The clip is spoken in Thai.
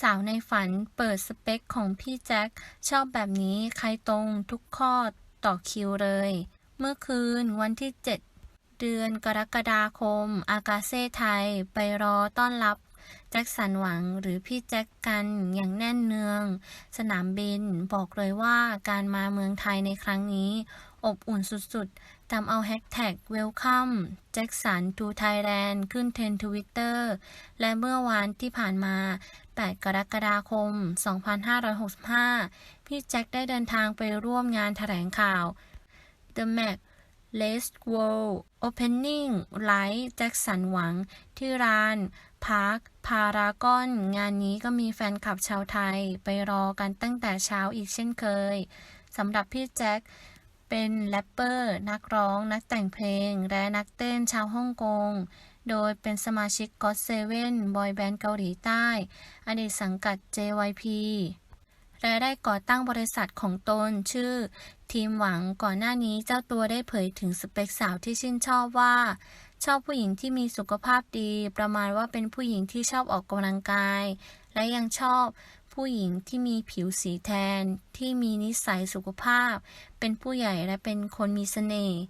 สาวในฝันเปิดสเปคของพี่แจ็คชอบแบบนี้ใครตรงทุกข้อต่อคิวเลย เมื่อคืนวันที่ 7 เดือนกรกฎาคม อากาเซ่ไทย ไปรอต้อนรับ แจ็คสันหวังหรือพี่แจ็คกันอย่างแน่น สนามบิน บอกเลยว่าการมาเมืองไทยในครั้งนี้ อบอุ่นสุดๆทำเอาแฮชแท็ก Welcome แจ็คสัน to Thailand ขึ้นเทรนทวิตเตอร์และเมื่อวานที่ผ่านมา 8 กรกฎาคม 2565 พี่แจ็คได้เดินทางไปร่วมงานแถลงข่าว The Mac Last World Opening Live แจ็คสันหวังที่ร้าน พาร์ค พารากอน งานนี้ก็มีแฟนคลับชาวไทยไปรอกันตั้งแต่เช้าอีกเช่นเคย สำหรับพี่แจ็คเป็นแรปเปอร์ นักร้อง นักแต่งเพลง และนักเต้นชาวฮ่องกง โดยเป็นสมาชิก GOT7 บอยแบนด์เกาหลีใต้ อดีตสังกัด JYP และได้ก่อตั้งบริษัทของตนชื่อ ทีมหวังก่อนหน้านี้เจ้าตัวได้เผยถึงสเปคสาวที่ชื่นชอบว่า ชอบผู้หญิงที่มีสุขภาพดี ประมาณว่าเป็นผู้หญิงที่ชอบออกกำลังกาย และยังชอบผู้หญิงที่มีผิวสีแทน ที่มีนิสัยสุขภาพ เป็นผู้ใหญ่และเป็นคนมีเสน่ห์